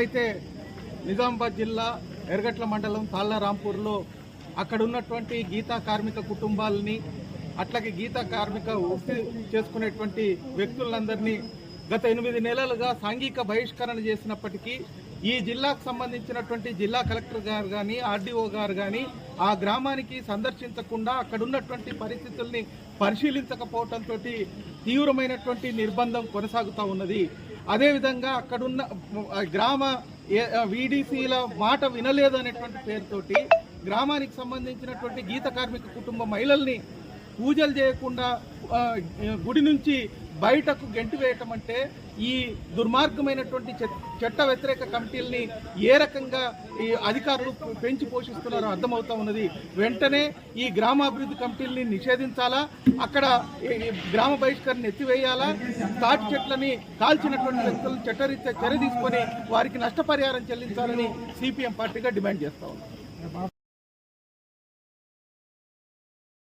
అయితే నిజామాబాద్ జిల్లా ఎర్గట్ల మండలం తాళ్ళరాంపూర్లో అక్కడ ఉన్నటువంటి గీతా కార్మిక కుటుంబాలని అట్లాగే గీతా కార్మిక వృత్తి చేసుకునేటువంటి వ్యక్తులందరినీ గత ఎనిమిది నెలలుగా సాంఘిక బహిష్కరణ చేసినప్పటికీ ఈ జిల్లాకు సంబంధించినటువంటి జిల్లా కలెక్టర్ గారు కానీ ఆర్డీఓ గారు కానీ ఆ గ్రామానికి సందర్శించకుండా అక్కడ ఉన్నటువంటి పరిస్థితుల్ని పరిశీలించకపోవడంతో తీవ్రమైనటువంటి నిర్బంధం కొనసాగుతూ ఉన్నది. అదేవిధంగా అక్కడున్న గ్రామ వీడీసీల మాట వినలేదు అనేటువంటి పేరుతోటి గ్రామానికి సంబంధించినటువంటి గీత కార్మిక కుటుంబ మహిళల్ని పూజలు చేయకుండా గుడి నుంచి బయటకు గెంటి వేయటం అంటే ఈ దుర్మార్గమైనటువంటి చట్ట వ్యతిరేక కమిటీల్ని ఏ రకంగా ఈ అధికారులు పెంచి పోషిస్తున్నారో అర్థమవుతా ఉన్నది. వెంటనే ఈ గ్రామాభివృద్ధి కమిటీల్ని నిషేధించాలా? అక్కడ గ్రామ బహిష్కరణ ఎత్తివేయాలా? తాటి చెట్లని కాల్చినటువంటి వ్యక్తులను చట్టరీత్యా చర్య తీసుకొని వారికి నష్టపరిహారం చెల్లించాలని సిపిఎం పార్టీగా డిమాండ్ చేస్తా ఉన్నాం.